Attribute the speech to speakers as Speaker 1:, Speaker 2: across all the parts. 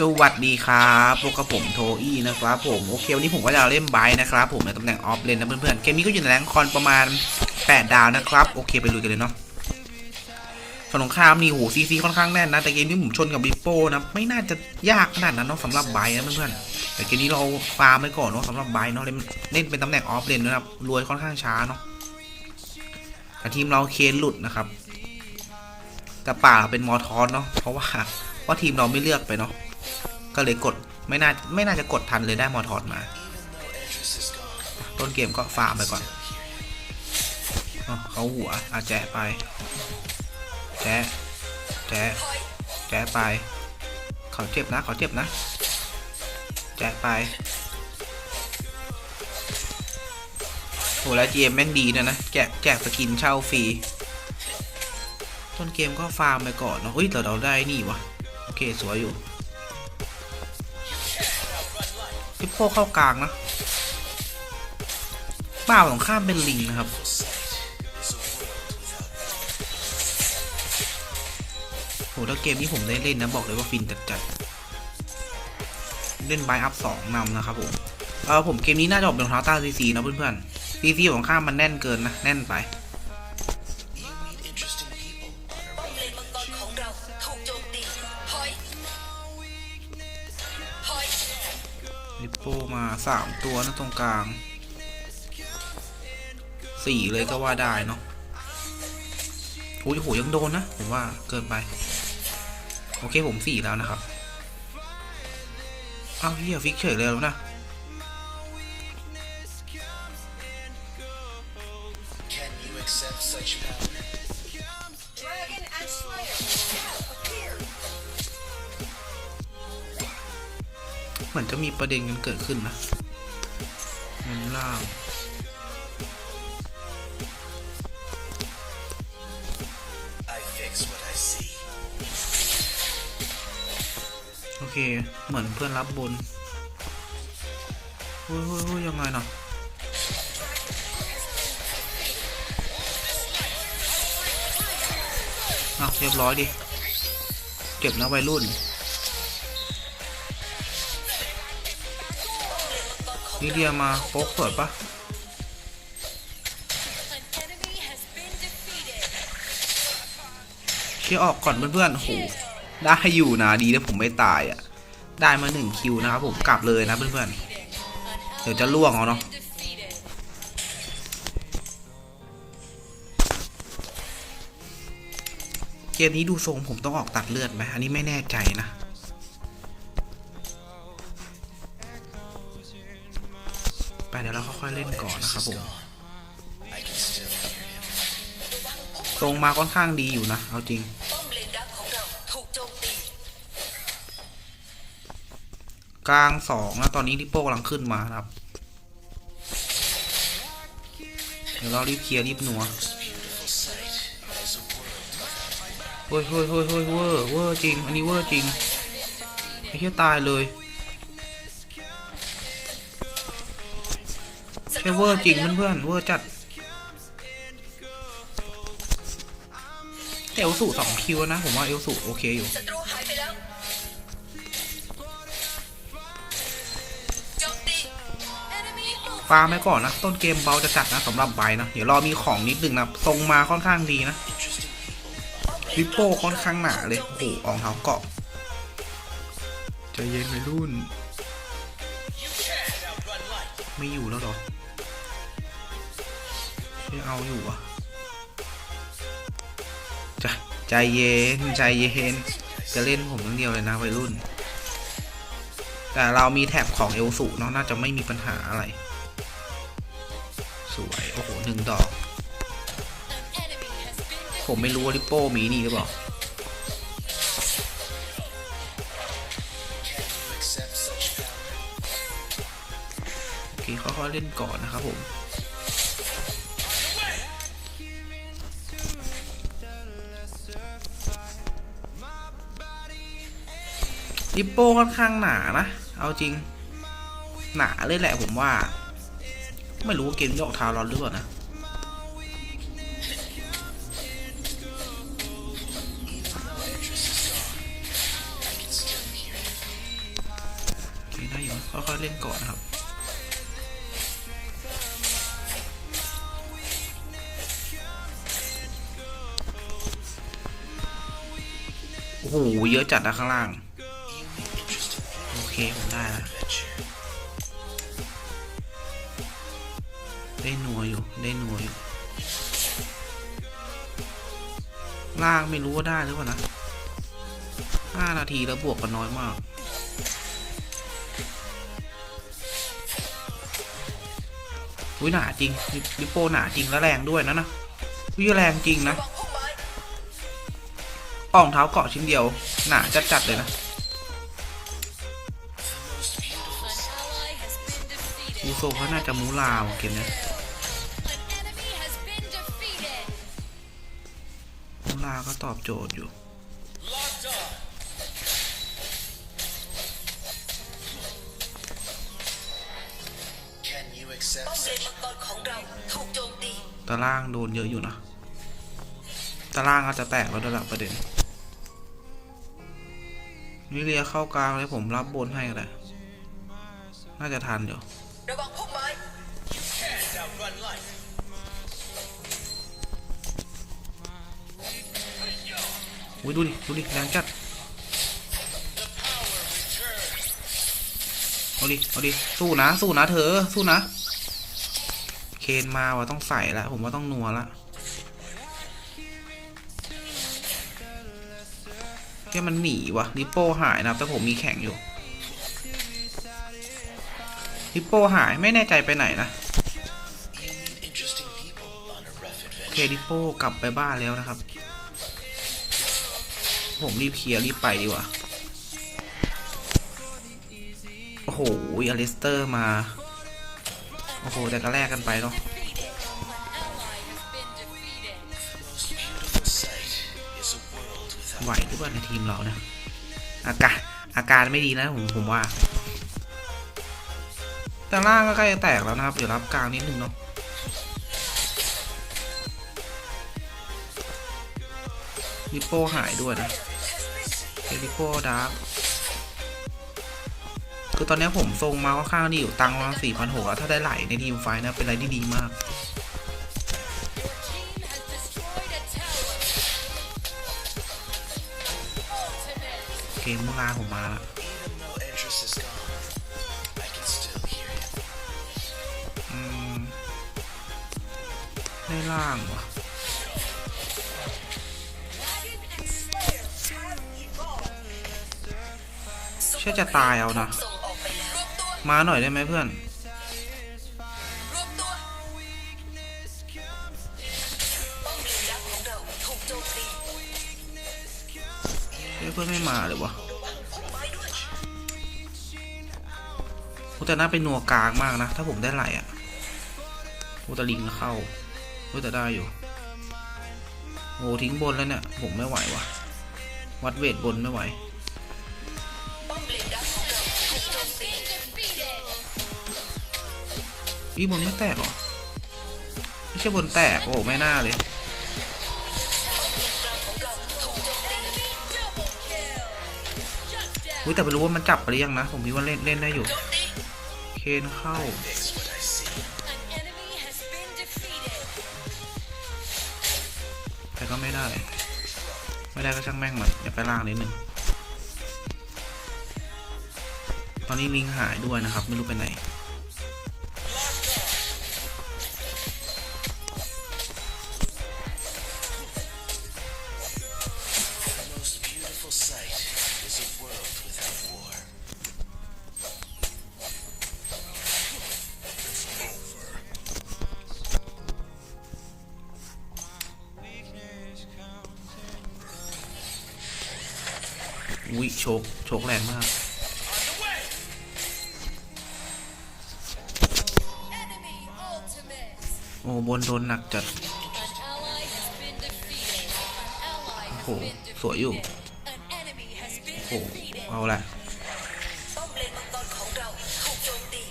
Speaker 1: สวัสดีครับพวกกับผมโทอี้นะครับผมโอเควันนี้ผมก็จะเล่นไบค์นะครับผมในตำแหน่งออฟเลนนะเพื่อนๆเกมนี้ก็อยู่ในแรงคอนประมาณ 8 ดาวนะครับโอเคไปลุยกันเลยเนาะฝั่งตรงข้ามนี่โหซีซีค่อนข้างแน่นนะแต่เกมที่ผมชนกับบิโป้นะไม่น่าจะยากขนาดนั้นเนาะสำหรับไบค์นะเพื่อนๆแต่เกมนี้เราฟาร์มไว้ก่อนเนาะสำหรับไบค์เนาะเล่นเล่นเป็นตำแหน่งออฟเลนนะครับรวยค่อนข้างช้าเนาะแต่ทีมเราเคนหลุดนะครับแต่ป่าเราเป็นมอทอนเนาะเพราะว่าเพราทีมเราไม่เลือกไปเนาะ ก็เลยกดไม่น่าไม่น่าจะกดทันเลยได้มอทอดมา ต้นเกมก็ฟาร์มไปก่อนอเขาหัวอาแจะไป แจะแจะแจะไป เขาเจ็บนะเขาเจ็บนะ แจะไปโหแล้วเจมแม่งดีนะนะแจกแจกสกินเช่าฟรีต้นเกมก็ฟาร์มไปก่อนเนาะเฮ้ยแต่เราได้นี่วะโอเคสวยอยู่ ทิปโป้เข้ากลางนะบ้าของข้ามเป็นลิงนะครับโหแล้วเกมนี้ผมได้เล่นนะ บอกเลยว่าฟินจัดจัดๆเล่นบายอัพสองนำนะครับผมเออผมเกมนี้น่าจะออกเป็นท้าต้าซีซีนะเพื่อนๆซีซีของข้ามมันแน่นเกินนะ แน่นไป
Speaker 2: ป้อมเลนมังกรของเราถูกโจมตี
Speaker 1: โปมาสามตัวนะตรงกลางสี่เลยก็ว่าได้เนาะโอ้ยโหยังโดนนะ ผมว่าเกินไป โอเคผมสี่แล้วนะครับอ้าวเฮียฟิกเฉยเลยแล้วนะ เหมือนจะมีประเด็นกันเกิดขึ้นนะเงินล่างโอเค เหมือนเพื่อนรับบนเฮ้ยฮู้ยยังไงเนาะอะเรียบร้อยดิ เก็บนะวัยรุ่น นี่เดียมาโป๊กเปิดปะเชี่ยออกก่อนเพื่อนๆโอ้โหได้อยู่นะดีนะผมไม่ตายอะ ได้มาหนึ่งคิวนะครับผมกลับเลยนะเพื่อนๆ เดี๋ยวจะล่วงเอาเนาะเกมนี้ดูทรงผมต้องออกตัดเลือดไหมอันนี้ไม่แน่ใจนะ ค่อยเล่นก่อนนะครับผม
Speaker 3: I can still hear him.
Speaker 1: ทรงมาค่อนข้างดีอยู่นะ เอาจริง
Speaker 2: กาถูกโจมตี
Speaker 1: กลางสองนะ ตอนนี้ลิโป้กำลังขึ้นมาครับ เดี๋ยวเรารีบเคลียร์รีบหนัวเฮ้ยเฮ้ยเฮ้ยเฮ้ยเวอร์เวอร์จริง อันนี้เวอร์จริง ไอ้เหี้ยตายเลย เวอร์จริงเพื่อนๆเวอร์จัดแต่เอลสูสองคิวนะ ผมว่าเอลสูโอเคอยู่
Speaker 2: ศัตรูหายไปแล้วโจมตี enemy
Speaker 1: ฟาร์มไว้ก่อนนะ ต้นเกมเบาจะจัดนะสำหรับใบนะ เดี๋ยวรอมีของนิดนึงนะ ทรงมาค่อนข้างดีนะริปโป้ค่อนข้างหนาเลย โอ้โหอองเท้าเกาะใจเย็นไปรุ่น ไม่อยู่แล้วเหรอ ไม่เอาอยู่อะใจใจเย็นใจเย็นจะเล่นผมทั้งเดียวเลยนะวัยรุ่น แต่เรามีแท็บของเอลสูเนาะน่าจะไม่มีปัญหาอะไร สวย โอ้โหหนึ่งดอก ผมไม่รู้ว่าริปโป้มีนี่หรือเปล่าโอเคค่อยๆเล่นก่อนนะครับผมิปโป้ค่อนข้างหนานะ เอาจริง หนาเลยแหละผมว่า ไม่รู้ว่าเกมนี้ออกทาวร้อนหรือเปล่านะค่อยๆเล่นก่อนนะครับ โอ้โห เยอะจัดนะข้างล่าง ผมได้แล้วได้หนัวอยู่ได้หนัวอยู่ล่างไม่รู้ว่าได้หรือเปล่านะห้านาทีแล้วบวกกันน้อยมากอุ้ยหนาจริงลิปโปหนาจริงแล้วแรงด้วยนะนะอุ้ยแรงจริงนะ
Speaker 2: วางพุ่มไม้
Speaker 1: ป้องเท้าเกาะชิ้นเดียว หนาจัดๆเลยนะ โซเขาน่าจะมูลาวเกมเนี้ย
Speaker 4: An enemy has been defeated.
Speaker 1: มูลาก็ตอบโจทย์อยู่
Speaker 2: ตา
Speaker 1: รางโดนเยอะอยู่นะ ตารางอาจจะแตกแล้วด้วยละประเด็นวิเลียเข้ากลางเลยผมรับบนให้ก็ได้ น่าจะทันเดี๋ยว อุ้ยดูดิ ดูดิ แรงจัด เอาดิ เอาดิ สู้นะ สู้นะเธอ สู้นะ เคนมาว่ะต้องใส่ละ ผมว่าต้องนัวละแค่มันหนีวะลิปโป้หายนะแต่ผมมีแข่งอยู่ลิปโป้หายไม่แน่ใจไปไหนนะ คดิโป้กลับไปบ้านแล้วนะครับ ผมรีบเคลียร์รีบไปดีกว่า โอ้โหอลิสเตอร์มา โอ้โห แต่ก็แลกกันไปเนาะไหวหรือเปล่าในทีมเราเนี่ยอาการอาการไม่ดีนะผมผมว่าแต่ล่างก็ใกล้จะแตกแล้วนะครับ เดี๋ยวรับกลางนิดนึงเนาะ ลิปโป้หายด้วยนะลิปโป้ดาร์กคือตอนนี้ผมทรงมาค่อนข้างดีอยู่ตังค์ประมาณสี่พันหกแล้วถ้าได้ไหลในทีมไฟท์นะเป็นอะไรที่ดีมากเกมเมื่อลาผมมาละ
Speaker 3: Even though Edris is gone, I can still hear him.
Speaker 1: อืมได้ล่างวะ เชื่อจะตายเอานะ
Speaker 2: มา
Speaker 1: หน่อยได้ไหมเพื่อน
Speaker 2: เพื่
Speaker 1: อนไม่มาเลยวะ
Speaker 2: ระวังพุ่มไม้ด้วย
Speaker 1: โอ้แต่น่าเป็นนัวกลางมากนะ ถ้าผมได้ไหลอะโอ้แต่ลิงเข้าโอ้แต่ได้อยู่โอ้ทิ้งบนแล้วเนี่ย ผมไม่ไหววะวัดเวทบนไม่ไหว พี่บนไม่แตกหรอ ไม่ใช่บนแตก โอ้ไม่น่าเลย
Speaker 2: อุ้
Speaker 1: ยแต่ไม่รู้ว่ามันจับไปหรือยังนะ ผมคิดว่าเล่นเล่นได้อยู่ เคนเข้าแต่ก็ไม่ได้ ไม่ได้ก็ช่างแม่งมันอย่าไปล่างนิดนึง ตอนนี้ลิงหายด้วยนะครับ ไม่รู้ไปไหน อุ้ยโชกโชกแรงมาก โอ้บนโดนหนักจัด โอ้โห สวยอยู่ โอ้โห เอาละ
Speaker 2: ป้อลนมังกรของเราถูกโจมตี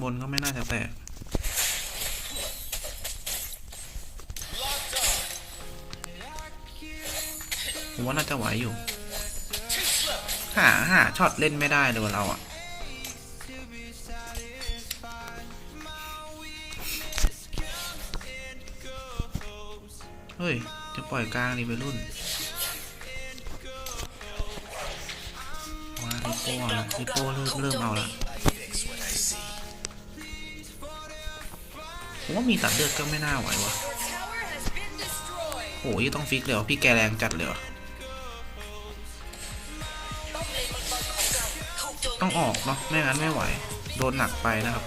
Speaker 1: บนก็ไม่น่าจะแตก ผมว่าน่าจะไหวอยู่ หาหาช็อตเล่นไม่ได้เลยว่ะเราอะเฮ้ย จะปล่อยกลางดิไปรุ่นว่าลิโป้อาละลิโป้เริ่มเริ่มเอาละผมว่ามีตัดเลือดก็ไม่น่าไหววะโอ้ยต้องฟิกเลยเหรอพี่แกแรงจัดเลยเห ต้องออกเนาะไม่งั้นไม่ไหว โดนหนักไปนะครับ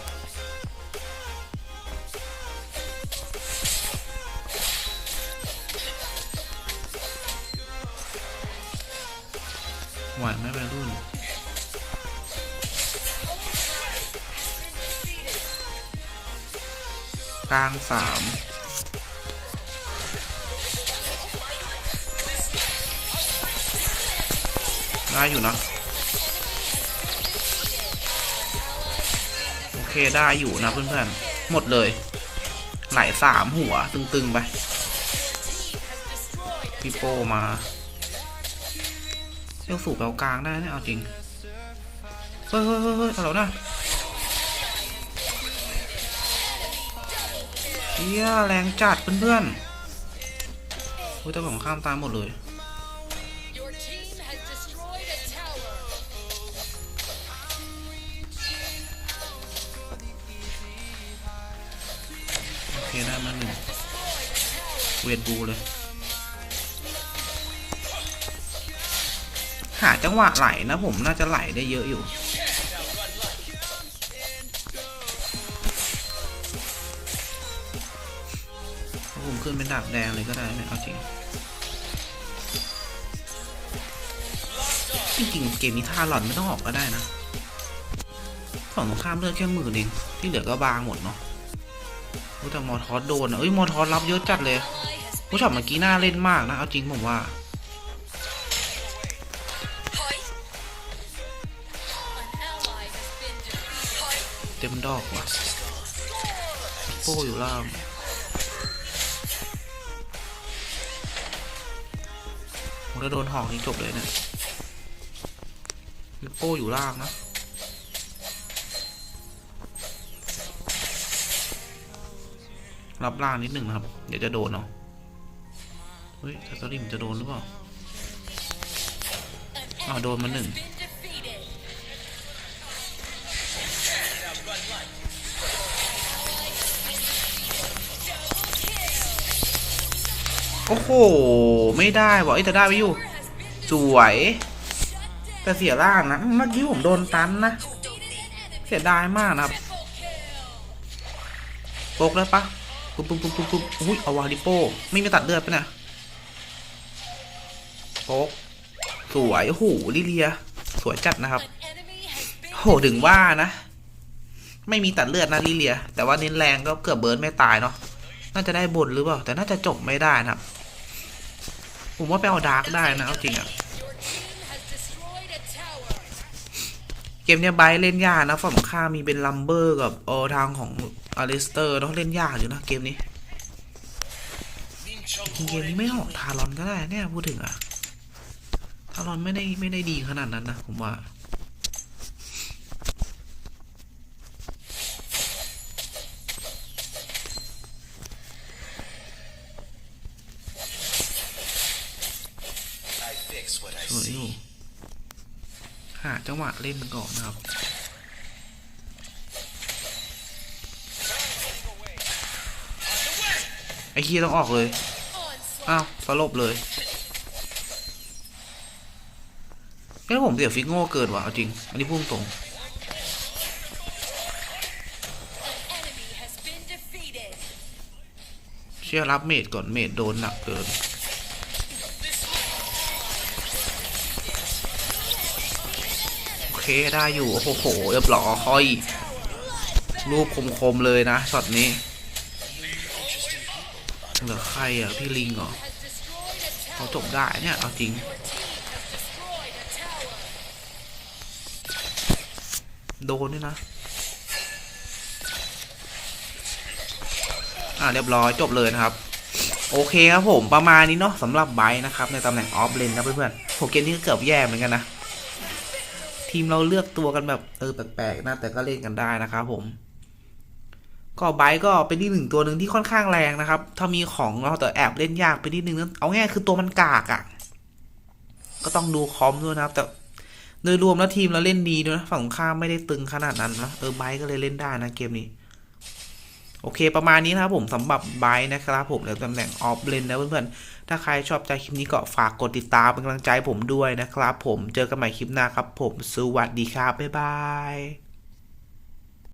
Speaker 1: ไหวไหมไปรุ่นกลางสามได้อยู่เนะ เคได้อยู่นะเพื่อนๆ หมดเลย ไหลสามหัวตึงๆไปพี่โปมาเลี้ยวสูบเอากลางได้เนี่ยเอาจริง เฮ้ยเฮ้ยเฮ้ยเอาแล้วนะเฮียแรงจัดเพื่อนๆเฮ้ยแต่ผมข้ามตามหมดเลย วทบูเลย หาจังหวะไหลนะผมน่าจะไหลได้เยอะอยู่ผมขึ้นเป็นดาบแดงเลยก็ได้ไม่เอาจริงจริงๆเกมนี้ท่าหล่อนไม่ต้องออกก็ได้นะฝั่งตรงข้ามเลือดแค่หมื่นเองที่เหลือก็บางหมดเนาะแต่มอทอสโดนเอ้ยมอทอสรับเยอะจัดเลย ผู้ช็อตเมื่อกี้น่าเล่นมากนะ เอาจริงผมว่า เต็มดอกว่ะโป้อยู่ล่างผมจะโดนหอกนี้จบเลยเนี่ยโป้อยู่ล่างนะรับล่างนิดหนึ่งนะครับ เดี๋ยวจะโดนเอาะ เฮ้ยถ้าสลิมจะโดนหรือเปล่าอ้าวโดนมาหนึ่งโอ้โห ไม่ได้วะเอ้แต่ได้ไปอยู่ สวย แต่เสียล่างนะ เมื่อกี้ผมโดนตันนะ เสียดายมากนะครับโปกแล้วปะปุ๊บปุ๊บปุ๊บปุ๊บปุ๊บอุ้ยเอาวาริโป้ ไม่มีตัดเลือดปะเนี่ย กสวยโอ้โหลิเลีย สวยจัดนะครับโหถึงว่านะ ไม่มีตัดเลือดนะลิเลีย แต่ว่าเน้นแรงก็เกือบเบิร์นไม่ตายเนาะน่าจะได้บนหรือเปล่า แต่น่าจะจบไม่ได้นะครับ ผมว่าไปเอาดาร์กได้นะเอาจริงอะเกมเนี้ยไบส์เล่นยากนะฝั่งข้ามีเป็นลัมเบอร์กับเออทางของอลิสเตอร์ต้องเล่นยากอยู่นะเกมนี้เกมนี้ไม่ออกทารอนก็ได้เนี่ยพูดถึงอะารอนไม่ได้ไม่ได้ดีขนาดนั้นนะผมว่าสวยอยู่หาจังหวะเล่นก่อนนะครับไอ้คียต้องออกเลย อ้าวสลบเลย งั้นผมเสียฟิกโง่เกินว่ะเอาจริง อันนี้พูดตรงเชื่อรับเมดก่อนเมดโดนหนักเกินโอเคได้อยู่ โอ้โหเรียบร้อยรูปคมๆเลยนะช็อตนี้เหลือใครอะ พี่ลิงเหรอเขาจบได้เนี่ย เอาจริง โดนด้วยนะ อ่าเรียบร้อยจบเลยนะครับ โอเคครับผมประมาณนี้เนาะสำหรับไบร์นะครับ ในตำแหน่งออฟเลนนะเพื่อนๆผมเกมนี้ก็เกือบแย่เหมือนกันนะ ทีมเราเลือกตัวกันแบบเออแปลกๆนะแต่ก็เล่นกันได้นะครับผมก็ไบร์ก็เป็นที่หนึ่งตัวหนึ่งที่ค่อนข้างแรงนะครับ ถ้ามีของเราแต่แอบเล่นยากไปนิดนึงนะเอาง่ายคือตัวมันกากอะ่ะ ก็ต้องดูคอมด้วยนะครับ แต่ โดยรวมแล้วทีมเราเล่นดีด้วยนะฝั่งตรงข้ามไม่ได้ตึงขนาดนั้นนะเออไบร์ก็เลยเล่นได้นะเกมนี้ โอเคประมาณนี้นะครับผมสำหรับไบร์นะครับผมในตำแหน่งออฟเลนนะเพื่อนๆถ้าใครชอบใจคลิปนี้ก็ฝากกดติดตามเป็นกำลังใจผมด้วยนะครับ ผมเจอกันใหม่คลิปหน้าครับ ผมสวัสดีครับบ๊ายบาย